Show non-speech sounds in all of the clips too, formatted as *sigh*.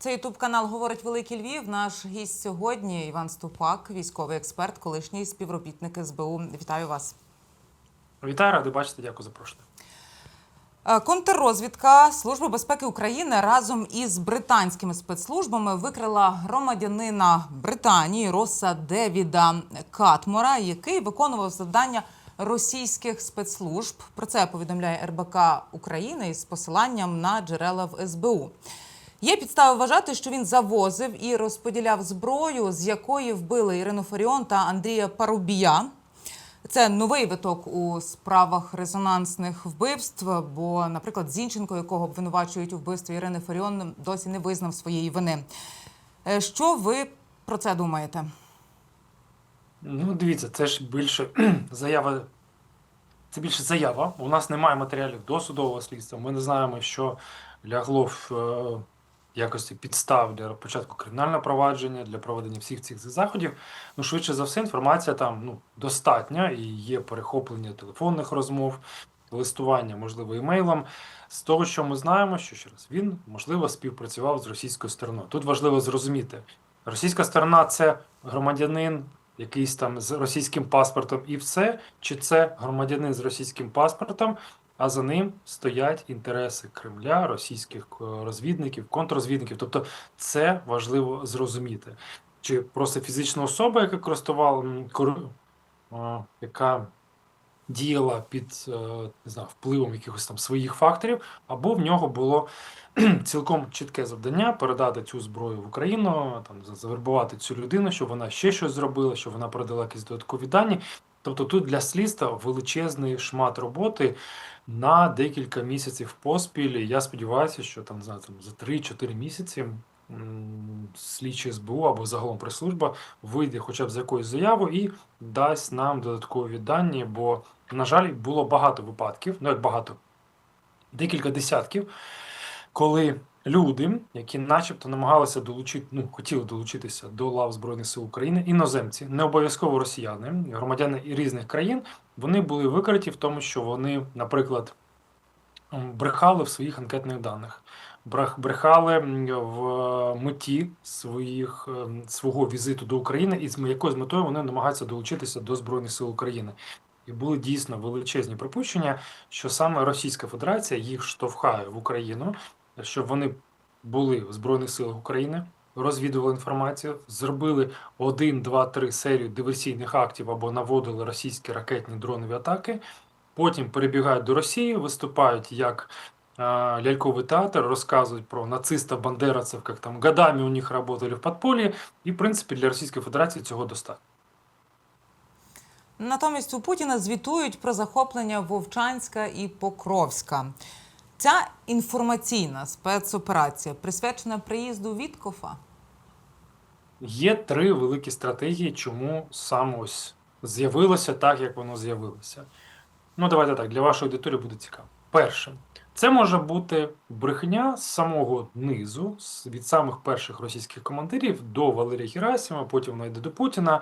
Це ютуб канал Говорить Великий Львів. Наш гість сьогодні Іван Ступак, військовий експерт, колишній співробітник СБУ. Вітаю вас. Вітаю, радий бачити, дякую за запрошення. Е, Контррозвідка Служби безпеки України разом із британськими спецслужбами викрила громадянина Британії Роса Девіда Катмора, який виконував завдання російських спецслужб. Про це повідомляє РБК України із посиланням на джерела в СБУ. Є підстави вважати, що він завозив і розподіляв зброю, з якої вбили Ірину Фаріон та Андрія Парубія. Це новий виток у справах резонансних вбивств. Бо, наприклад, Зінченко, якого обвинувачують у вбивстві Ірини Фаріон, досі не визнав своєї вини. Е, Що ви про це думаєте? Ну, дивіться, це ж більше *clears throat* заява. Це більше заява. У нас немає матеріалів досудового слідства. Ми не знаємо, що лягло в е, якості підстав для початку кримінального провадження, для проведення всіх цих заходів. Ну, швидше за все, інформація там ну, достатня і є перехоплення телефонних розмов, листування, можливо, імейлом. З того, що ми знаємо, що ще раз він можливо співпрацював з російською стороною. Тут важливо зрозуміти, російська сторона це громадянин якийсь там з російським паспортом і все, чи це громадянин з російським паспортом, а за ним стоять інтереси Кремля, російських е, розвідників, контррозвідників. Тобто це важливо зрозуміти. Чи просто фізична особа, яка користувала, кор- е, яка діяла під е, не знаю, впливом якихось там своїх факторів, або в нього було цілком чітке завдання передати цю зброю в Україну, там завербувати цю людину, щоб вона ще щось зробила, щоб вона передала якісь додаткові дані. Тобто тут для слідства величезний шмат роботи на декілька місяців поспіль. Я сподіваюся, що там, знаю, там за 3-4 місяці слідчі СБУ або загалом прес-служба вийде хоча б з якоюсь заявою і дасть нам додаткові дані, бо, на жаль, було багато випадків, ну як багато, декілька десятків, коли люди, які начебто намагалися долучити, ну хотіли долучитися до лав Збройних сил України, іноземці, не обов'язково росіяни, громадяни різних країн, вони були викриті в тому, що вони, наприклад, брехали в своїх анкетних даних. Брехали в е, меті своїх ем, свого візиту до України, і з якою з метою вони намагаються долучитися до Збройних сил України. І були дійсно величезні припущення, що саме Російська Федерація їх штовхає в Україну, щоб вони були в Збройних силах України, розвідували інформацію, зробили один, два, три серію диверсійних актів або наводили російські ракетні дронові атаки. Потім перебігають до Росії, виступають як а, ляльковий театр, розказують про нациста бандеровців, як там годами у них працювали в подполье, і в принципі для Російської Федерації цього достатньо. Натомість у Путіна звітують про захоплення Вовчанська і Покровська. Ця інформаційна спецоперація присвячена приїзду Віткофа. Є три великі стратегії, чому саме ось з'явилося так, як воно з'явилося. Ну, давайте так, для вашої аудиторії буде цікаво. Перше, це може бути брехня з самого низу, від самих перших російських командирів до Валерія Герасимова, потім воно йде до Путіна.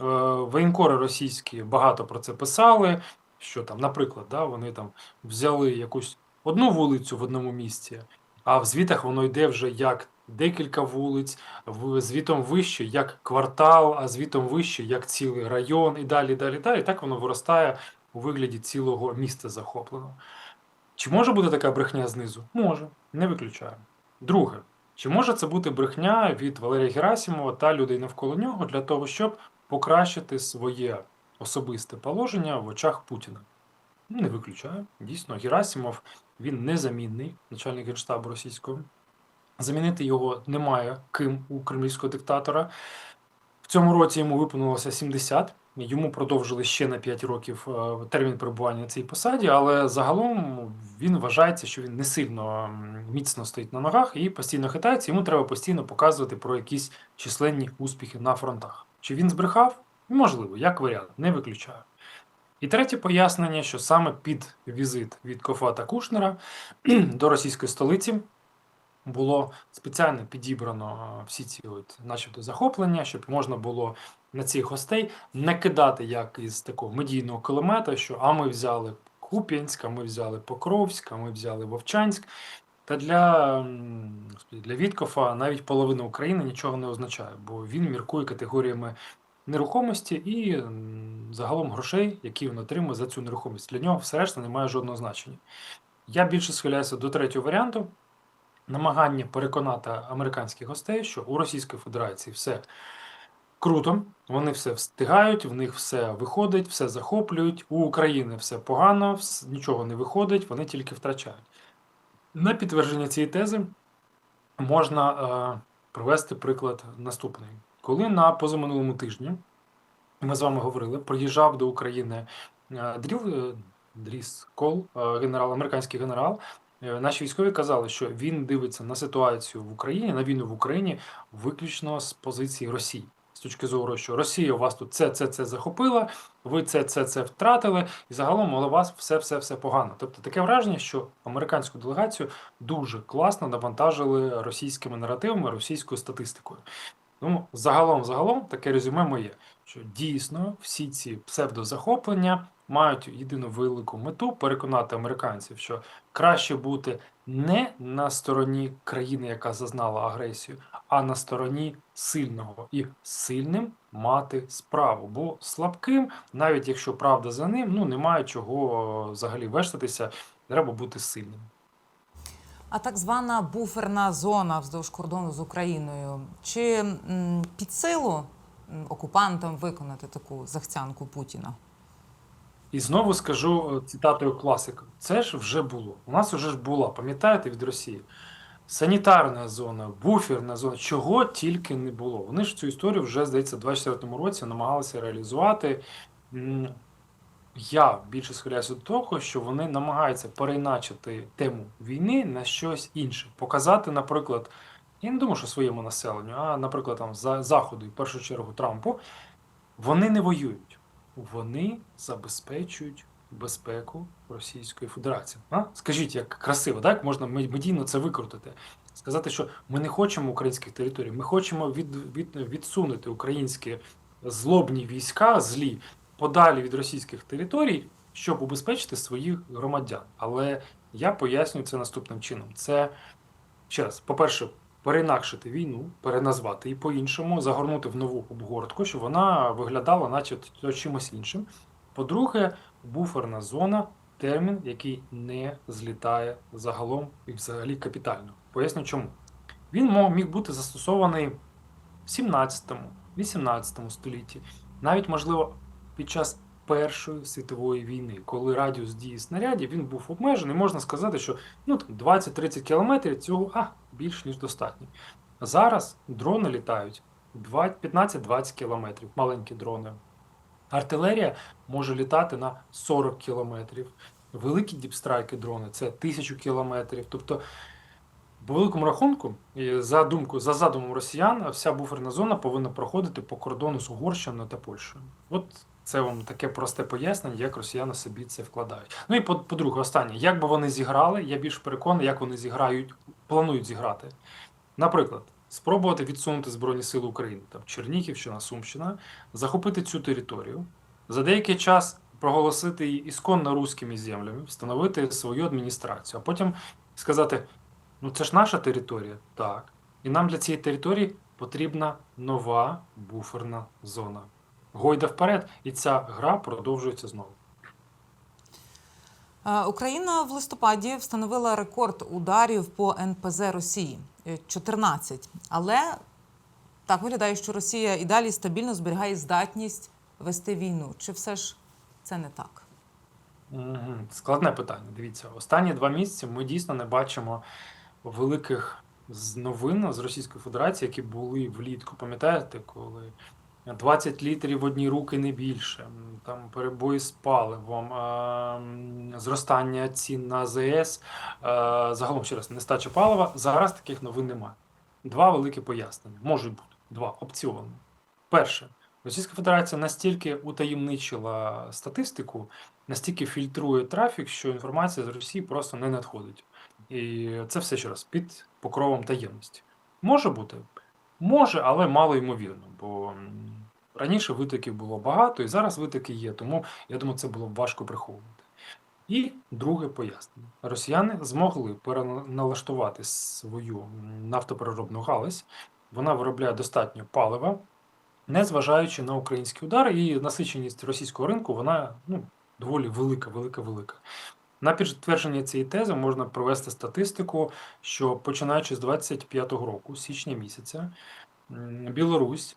Е, Воєнкори російські багато про це писали. Що там, наприклад, да, вони там взяли якусь одну вулицю в одному місці, а в звітах воно йде вже як декілька вулиць, звітом вище як квартал, а звітом вище як цілий район, і далі, далі, далі. Так воно виростає у вигляді цілого міста захопленого. Чи може бути така брехня знизу? Може, не виключаю. Друге, чи може це бути брехня від Валерія Герасимова та людей навколо нього для того, щоб покращити своє особисте положення в очах Путіна? Не виключаю. Дійсно, Герасимов він незамінний начальник генштабу російського. Замінити його немає ким у кремлівського диктатора. В цьому році йому виповнилося 70. Йому продовжили ще на 5 років е, термін перебування на цій посаді, але загалом він вважається, що він не сильно міцно стоїть на ногах і постійно хитається. Йому треба постійно показувати про якісь численні успіхи на фронтах. Чи він збрехав? Можливо, як варіант, не виключаю. І третє пояснення, що саме під візит від Кофа та Кушнера *clears throat* до російської столиці було спеціально підібрано е, всі ці от, начебто, захоплення, щоб можна було на цих гостей не кидати як із такого медійного кулемета, що а ми взяли Куп'янськ, а ми взяли Покровськ, а ми взяли Вовчанськ. Та для, для Віткофа навіть половина України нічого не означає, бо він міркує категоріями нерухомості і загалом грошей, які він отримує за цю нерухомість. Для нього все решта не має жодного значення. Я більше схиляюся до третього варіанту. Намагання переконати американських гостей, що у Російської Федерації все круто, вони все встигають, в них все виходить, все захоплюють. У України все погано, нічого не виходить, вони тільки втрачають. На підтвердження цієї тези можна е, привести приклад наступний. Коли на позаминулому тижні ми з вами говорили, приїжджав до України е, Дріл, е, Дріс Кол, е, генерал, американський генерал. Наші військові казали, що він дивиться на ситуацію в Україні, на війну в Україні виключно з позиції Росії. З точки зору, що Росія у вас тут це, це, це захопила, ви це, це, це втратили, і загалом у вас все, все, все погано. Тобто таке враження, що американську делегацію дуже класно навантажили російськими наративами, російською статистикою. Ну, загалом, загалом, таке резюме моє, що дійсно всі ці псевдозахоплення мають єдину велику мету переконати американців, що краще бути не на стороні країни, яка зазнала агресію, а на стороні сильного і сильним мати справу. Бо слабким, навіть якщо правда за ним, ну немає чого взагалі вештатися, треба бути сильним. А так звана буферна зона вздовж кордону з Україною. Чи під силу окупантам виконати таку захцянку Путіна? І знову скажу е, цитатою класика: це ж вже було. У нас вже ж була, пам'ятаєте, від Росії. Санітарна зона, буферна зона, чого тільки не було. Вони ж цю історію вже, здається, в 24-му році намагалися реалізувати. Я більше схиляюся до того, що вони намагаються переіначити тему війни на щось інше. Показати, наприклад, я не думаю, що своєму населенню, а, наприклад, там за заходу, і в першу чергу Трампу, вони не воюють, вони забезпечують безпеку Російської Федерації. А? Скажіть, як красиво, так можна медійно це викрутити. Сказати, що ми не хочемо українських територій, ми хочемо від, від, відсунути українські злобні війська злі подалі від російських територій, щоб убезпечити своїх громадян. Але я пояснюю це наступним чином: це ще раз, по-перше, переінакшити війну, переназвати її по-іншому, загорнути в нову обгортку, щоб вона виглядала, наче чимось іншим. По-друге, буферна зона термін, який не злітає загалом і взагалі капітально. Поясню чому. Він міг бути застосований в 17-18 столітті, навіть, можливо, під час Першої світової війни, коли радіус дії снарядів він був обмежений, можна сказати, що ну, там 20-30 кілометрів цього а, більш ніж достатньо. Зараз дрони літають 20 15-20 кілометрів, маленькі дрони. Артилерія може літати на 40 кілометрів. Великі діпстрайки дрони це 1000 кілометрів. Тобто, по великому рахунку, за думку, за задумом росіян, вся буферна зона повинна проходити по кордону з Угорщиною та Польщею. От це вам таке просте пояснення, як росіяни собі це вкладають. Ну і по- по-друге, останнє, як би вони зіграли, я більш переконаний, як вони зіграють, планують зіграти. Наприклад, спробувати відсунути Збройні Сили України, там Чернігівщина, Сумщина, захопити цю територію, за деякий час проголосити її ісконно руськими землями, встановити свою адміністрацію, а потім сказати: ну це ж наша територія, так. І нам для цієї території потрібна нова буферна зона. Гойда вперед, і ця гра продовжується знову. Е, Україна в листопаді встановила рекорд ударів по НПЗ Росії е, 14. Але так виглядає, що Росія і далі стабільно зберігає здатність вести війну. Чи все ж це не так? Складне питання. Дивіться, останні два місяці ми дійсно не бачимо великих новин з Російської Федерації, які були влітку. Пам'ятаєте, коли 20 літрів в одні руки не більше, там перебої з паливом, зростання цін на АЗС, загалом ще раз, нестача палива. Зараз таких новин немає. Два великі пояснення. Можуть бути два опціони. Перше, Російська Федерація настільки утаємничила статистику, настільки фільтрує трафік, що інформація з Росії просто не надходить. І це все ще раз під покровом таємності. Може бути? Може, але мало ймовірно, бо раніше витоків було багато, і зараз витоки є, тому я думаю, це було б важко приховувати. І друге пояснення: росіяни змогли переналаштувати свою нафтопереробну галузь. Вона виробляє достатньо палива, незважаючи на українські удари, і насиченість російського ринку вона ну, доволі велика, велика, велика. На підтвердження цієї тези можна провести статистику, що починаючи з 25-го року, січня місяця, Білорусь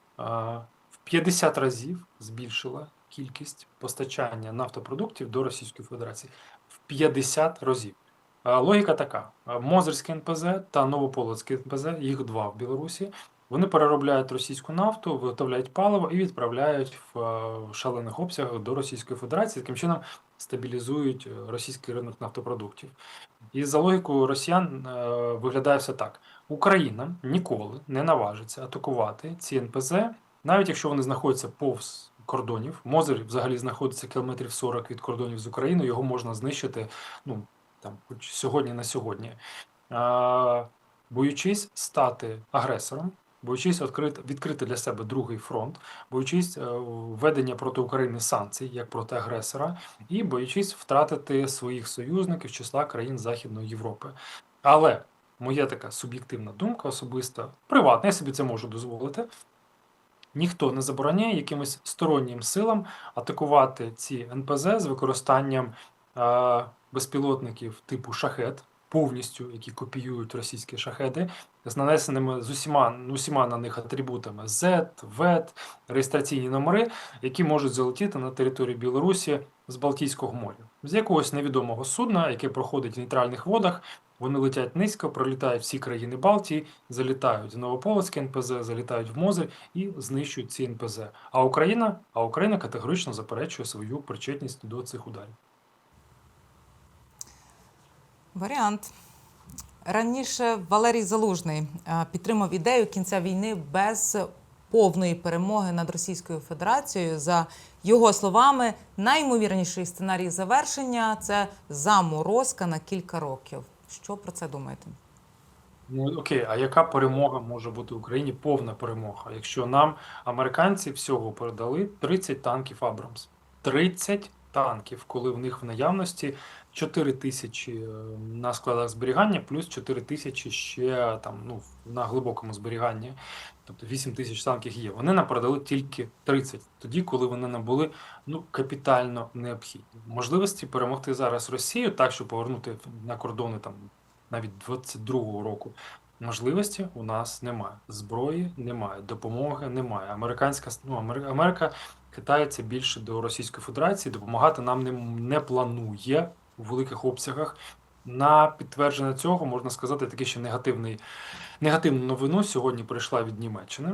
в 50 разів збільшила кількість постачання нафтопродуктів до Російської Федерації в 50 разів. Логіка така: Мозерське НПЗ та Новополоцьке НПЗ, їх два в Білорусі. Вони переробляють російську нафту, виготовляють паливо і відправляють в шалених обсягах до Російської Федерації. Таким чином стабілізують е, російський ринок нафтопродуктів. І за логікою росіян е, виглядає все так: Україна ніколи не наважиться атакувати ці НПЗ, навіть якщо вони знаходяться повз кордонів. Мозер взагалі знаходиться кілометрів 40 від кордонів з Україною, його можна знищити ну, там, хоч сьогодні на сьогодні. Боючись стати агресором, боючись відкрити, для себе другий фронт, боючись е, введення проти України санкцій як проти агресора, і боючись втратити своїх союзників з числа країн Західної Європи. Але моя така суб'єктивна думка, особиста, приватна, я собі це можу дозволити. Ніхто не забороняє якимось стороннім силам атакувати ці НПЗ з використанням е, безпілотників типу шахет, повністю, які копіюють російські шахеди, з нанесеними з усіма, усіма на них атрибутами Z, VET, реєстраційні номери, які можуть залетіти на територію Білорусі з Балтійського моря, з якогось невідомого судна, яке проходить в нейтральних водах. Вони летять низько, пролітають всі країни Балтії, залітають в Новополоцьке НПЗ, залітають в Мозель і знищують ці НПЗ. А Україна, а Україна категорично заперечує свою причетність до цих ударів. Варіант. Раніше Валерій Залужний е, підтримав ідею кінця війни без повної перемоги над Російською Федерацією. За його словами, найімовірніший сценарій завершення це заморозка на кілька років. Що про це думаєте? Ну окей, а яка перемога може бути в Україні? Повна перемога. Якщо нам американці всього передали 30 танків Абрамс. 30 танків, коли в них в наявності 4 тисячі е, на складах зберігання, плюс 4 тисячі ще там ну на глибокому зберіганні. Тобто 8 тисяч танків є. Вони нам передали тільки 30, тоді, коли вони нам були ну капітально необхідні. Можливості перемогти зараз Росію так, щоб повернути на кордони там навіть 22-го року. Можливості у нас немає. Зброї немає, допомоги немає. Американська ну, Амер- Америка хитається більше до Російської Федерації, допомагати нам не, не планує у великих обсягах. На підтвердження цього можна сказати такий ще негативний негативну новину сьогодні прийшла від Німеччини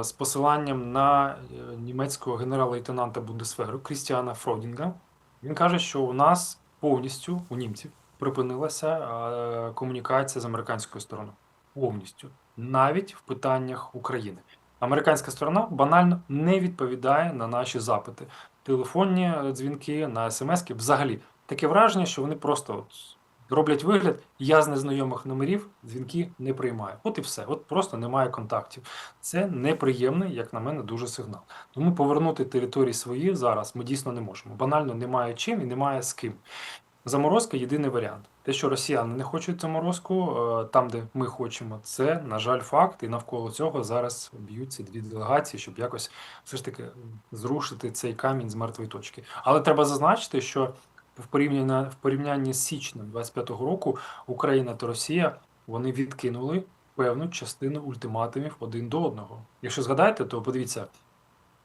з посиланням на е, німецького генерал-лейтенанта Бундесферу Крістіана Фродінга. Він каже, що у нас повністю у німців припинилася комунікація з американською стороною. Повністю, навіть в питаннях України. Американська сторона банально не відповідає на наші запити. Телефонні дзвінки, на смски. Взагалі таке враження, що вони просто от роблять вигляд, я з незнайомих номерів дзвінки не приймаю. От і все. От просто немає контактів. Це неприємний, як на мене, дуже сигнал. Тому повернути території свої зараз ми дійсно не можемо. Банально немає чим і немає з ким. Заморозка єдиний варіант. Те, що росіяни не хочуть заморозку, е, там, де ми хочемо, це, на жаль, факт. І навколо цього зараз б'ються дві делегації, щоб якось все ж таки зрушити цей камінь з мертвої точки. Але треба зазначити, що в порівнянні, в порівнянні з січнем 25-го року Україна та Росія вони відкинули певну частину ультиматумів один до одного. Якщо згадаєте, то подивіться.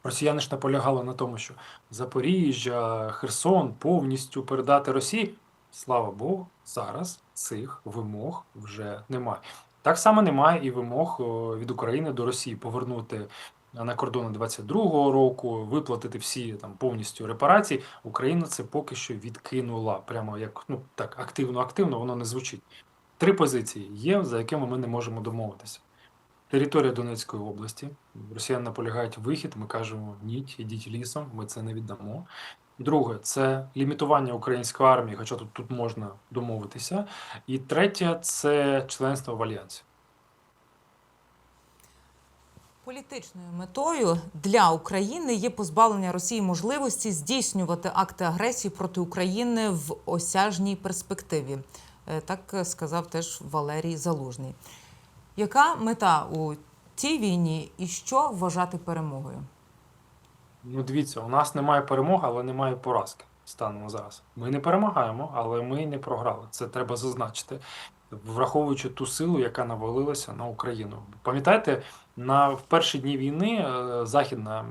Росіяни ж наполягали на тому, що Запоріжжя, Херсон повністю передати Росії. Слава Богу, зараз цих вимог вже немає. Так само немає і вимог від України до Росії повернути на кордони 22-го року, виплатити всі там повністю репарації. Україна це поки що відкинула. Прямо як ну так активно, активно воно не звучить. Три позиції є, за якими ми не можемо домовитися. Територія Донецької області. Росіяни наполягають вихід. Ми кажемо ні, ідіть лісом, ми це не віддамо. Друге, це лімітування української армії, хоча тут, тут можна домовитися. І третє це членство в альянсі. Політичною метою для України є позбавлення Росії можливості здійснювати акти агресії проти України в осяжній перспективі. Е, Так сказав теж Валерій Залужний. Яка мета у цій війні і що вважати перемогою? Ну, дивіться, у нас немає перемоги, але немає поразки станемо зараз. Ми не перемагаємо, але ми не програли. Це треба зазначити, враховуючи ту силу, яка навалилася на Україну. Пам'ятаєте, на в перші дні війни е, західна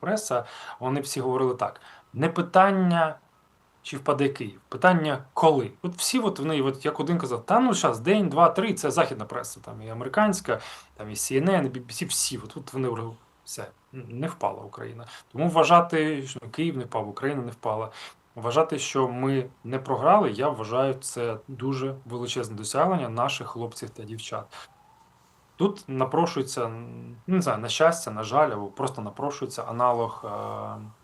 преса, вони всі говорили так: не питання. Чи впаде Київ? Питання коли? От всі, от вони, от як один казав, та ну зараз, день, два, три, це західна преса, там і американська, там і CNN, і BBC, всі. От, от вони все, не впала Україна. Тому вважати, що Київ не впав, Україна не впала. Вважати, що ми не програли, я вважаю, це дуже величезне досягнення наших хлопців та дівчат. Тут напрошується, не знаю, на щастя, на жаль, або просто напрошується аналог е,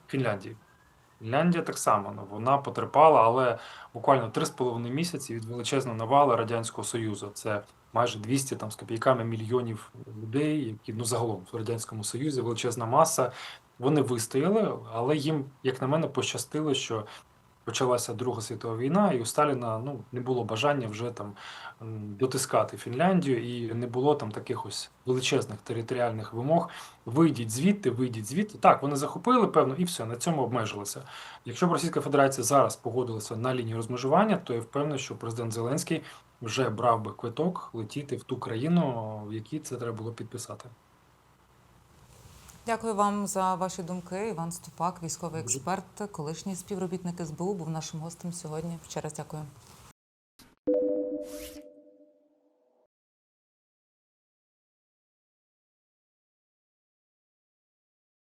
Фінляндії. Фінляндія так само, ну, вона потерпала, але буквально 3,5 місяці від величезної навали Радянського Союзу. Це майже 200 там, з копійками мільйонів людей, які ну, загалом в Радянському Союзі величезна маса. Вони вистояли, але їм, як на мене, пощастило, що почалася Друга світова війна, і у Сталіна ну, не було бажання вже там дотискати Фінляндію, і не було там таких ось величезних територіальних вимог. Вийдіть звідти, вийдіть звідти. Так, вони захопили, певно, і все, на цьому обмежилися. Якщо б Російська Федерація зараз погодилася на лінію розмежування, то я впевнений, що президент Зеленський вже брав би квиток летіти в ту країну, в якій це треба було підписати. Дякую вам за ваші думки. Іван Ступак, військовий експерт, колишній співробітник СБУ, був нашим гостем сьогодні. Ще раз дякую.